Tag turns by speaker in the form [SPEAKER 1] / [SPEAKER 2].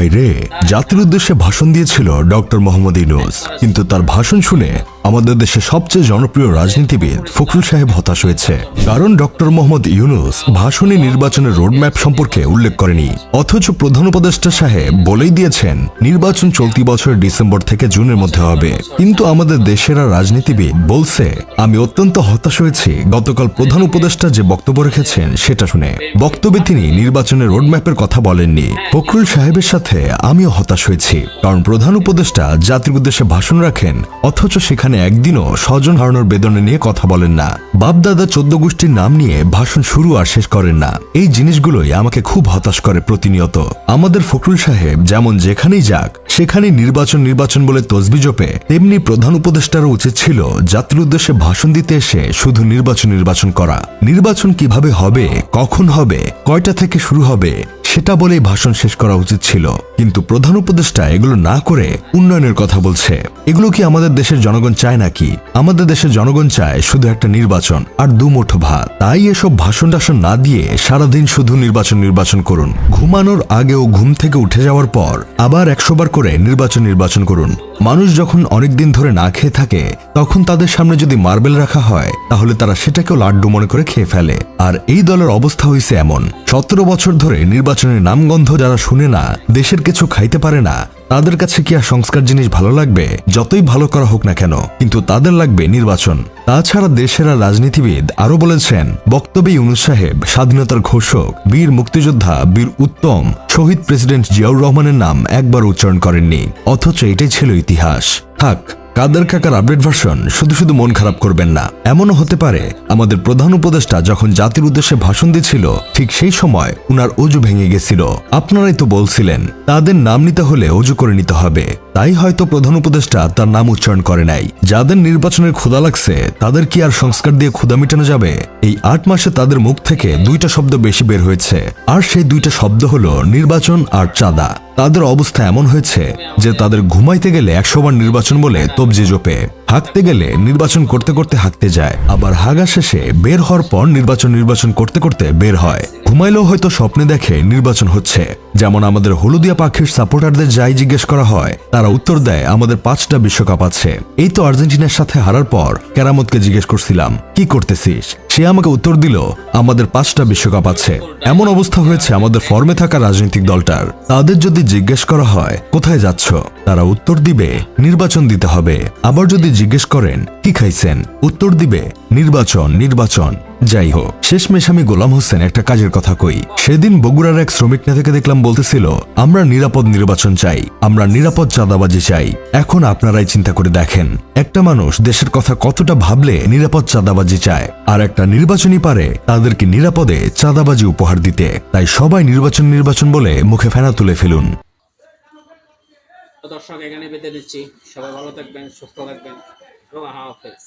[SPEAKER 1] ভাই রে জাতির উদ্দেশ্যে ভাষণ দিয়েছিল ডক্টর মোহাম্মদ ইনুস কিন্তু তার ভাষণ শুনে আমাদের দেশের সবচেয়ে জনপ্রিয় রাজনীতিবিদ ফখরুল সাহেব হতাশ হয়েছে। কারণ ডক্টর মোহাম্মদ ইউনুস ভাষণে নির্বাচনের রোডম্যাপ সম্পর্কে উল্লেখ করেনি। অথচ প্রধান উপদেষ্টা সাহেব বলেই দিয়েছেন, নির্বাচন চলতি বছরের ডিসেম্বর থেকে জুনের মধ্যে হবে। কিন্তু আমাদের দেশের রাজনীতিবিদ বলছে, আমি অত্যন্ত হতাশ হয়েছি। গতকাল প্রধান উপদেষ্টা যে বক্তব্য রেখেছেন সেটা শুনে। বক্তব্যে তিনি নির্বাচনের রোডম্যাপের কথা বলেননি। ফখরুল সাহেবের সাথে আমিও হতাশ হয়েছি। কারণ প্রধান উপদেষ্টা জাতির উদ্দেশ্যে ভাষণ রাখেন, অথচ সেখানে একদিনও স্বজন হারানোর বেদনা নিয়ে কথা বলেন না। বাপদাদা চোদ্দ গোষ্ঠীর নাম নিয়ে ভাষণ শুরু আর শেষ করেন না। এই জিনিসগুলোই আমাকে খুব হতাশ করে প্রতিনিয়ত। আমাদের ফখরুল সাহেব যেমন যেখানেই যাক সেখানে নির্বাচন নির্বাচন বলে তসবি জপে, তেমনি প্রধান উপদেষ্টারও উচিত ছিল জাতির উদ্দেশ্যে ভাষণ দিতে এসে শুধু নির্বাচন নির্বাচন করা। নির্বাচন কীভাবে হবে, কখন হবে, কয়টা থেকে শুরু হবে সেটা বলেই ভাষণ শেষ করা উচিত ছিল। কিন্তু প্রধান উপদেষ্টা এগুলো না করে উন্নয়নের কথা বলছে। এগুলো কি আমাদের দেশের জনগণ চায় নাকি? আমাদের দেশের জনগণ চায় শুধু একটা নির্বাচন আর দুমুঠো ভাত। তাই এসব ভাষণ টাসন না দিয়ে সারাদিন শুধু নির্বাচন নির্বাচন করুন। ঘুমানোর আগেও ঘুম থেকে উঠে যাওয়ার পর আবার একশোবার করে নির্বাচন নির্বাচন করুন। মানুষ যখন অনেক দিন ধরে না খেয়ে থাকে, তখন তাদের সামনে যদি মার্বেল রাখা হয়, তাহলে তারা সেটাকেও লাড্ডু মনে করে খেয়ে ফেলে। আর এই দলের অবস্থা হয়েছে এমন। সতেরো বছর ধরে নির্বাচনের নামগন্ধ যারা শুনে না, দেশের কিছু খাইতে পারে না তাদের কাছে কি আর সংস্কার জিনিস ভালো লাগবে? যতই ভালো করা হোক না কেন, কিন্তু তাদের লাগবে নির্বাচন। তাছাড়া দেশেরা রাজনীতিবিদ আরও বলেছেন, বক্তব্যে ইউনুস সাহেব, স্বাধীনতার ঘোষক, বীর মুক্তিযোদ্ধা, বীর উত্তম, শহীদ প্রেসিডেন্ট জিয়াউর রহমানের নাম একবার উচ্চারণ করেননি। অথচ এটাই ছিল ইতিহাস। থাক কাদের কাকার আপডেট ভার্সন শুধু শুধু মন খারাপ করবেন না। এমনও হতে পারে, আমাদের প্রধান উপদেষ্টা যখন জাতির উদ্দেশ্যে ভাষণ দিচ্ছিল, ঠিক সেই সময় উনার অজু ভেঙে গেছিল। আপনারাই তো বলছিলেন, তাদের নাম নিতে হলে অজু করে নিতে হবে। তাই হয়তো প্রধান উপদেষ্টা তার নাম উচ্চারণ করে নাই। যাদের নির্বাচনের ক্ষুদা লাগছে, তাদের কি আর সংস্কার দিয়ে ক্ষুদা মেটানো যাবে? এই আট মাসে তাদের মুখ থেকে দুইটা শব্দ বেশি বের হয়েছে। আর সেই দুইটা শব্দ হলো নির্বাচন আর চাঁদা। তাদের অবস্থা এমন হয়েছে যে তাদের ঘুমাইতে গেলে একশোবার নির্বাচন বলে তবজে জোপে, হাঁকতে গেলে নির্বাচন করতে করতে হাঁকতে যায়, আবার হাগা শেষে বের হওয়ার পর নির্বাচন নির্বাচন করতে করতে বের হয়। ঘুমাইলেও হয়তো স্বপ্নে দেখে নির্বাচন হচ্ছে। যেমন আমাদের হলুদিয়া পাখির সাপোর্টারদের যাই জিজ্ঞেস করা হয়, তারা উত্তর দেয়, আমাদের পাঁচটা বিশ্বকাপ আছে। এই তো আর্জেন্টিনার সাথে হারার পর কেরামতকে জিজ্ঞেস করছিলাম, কি করতেছিস? সে আমাকে উত্তর দিল, আমাদের পাঁচটা বিশ্বকাপ আছে। এমন অবস্থা হয়েছে আমাদের ফর্মে থাকা রাজনৈতিক দলটার। তাদের যদি জিজ্ঞেস করা হয়, কোথায় যাচ্ছ? তারা উত্তর দিবে, নির্বাচন দিতে হবে। আবার যদি জিজ্ঞেস করেন, কি খাইছেন? উত্তর দিবে, নির্বাচন নির্বাচন। যাই হোক শেষমেশ আমি গোলাম হোসেন একটা কাজের কথা কই। সেদিন বগুড়ার এক শ্রমিক নেতাকে দেখলাম বলতেছিল, আমরা নিরাপদ নির্বাচন চাই, আমরা নিরাপদ চাঁদাবাজি চাই। এখন আপনারাই চিন্তা করে দেখেন, একটা মানুষ দেশের কথা কতটা ভাবলে নিরাপদ চাঁদাবাজি চায়, আর একটা নির্বাচনী পারে তাদেরকে নিরাপদে চাঁদাবাজি উপহার দিতে। তাই সবাই নির্বাচন নির্বাচন বলে মুখে ফেনা তুলে ফেলুন।
[SPEAKER 2] দর্শক, এখানে বেঁধে দিচ্ছি সবাই ভালো থাকবেন, সুস্থ থাকবেন, এবং হাফেজ।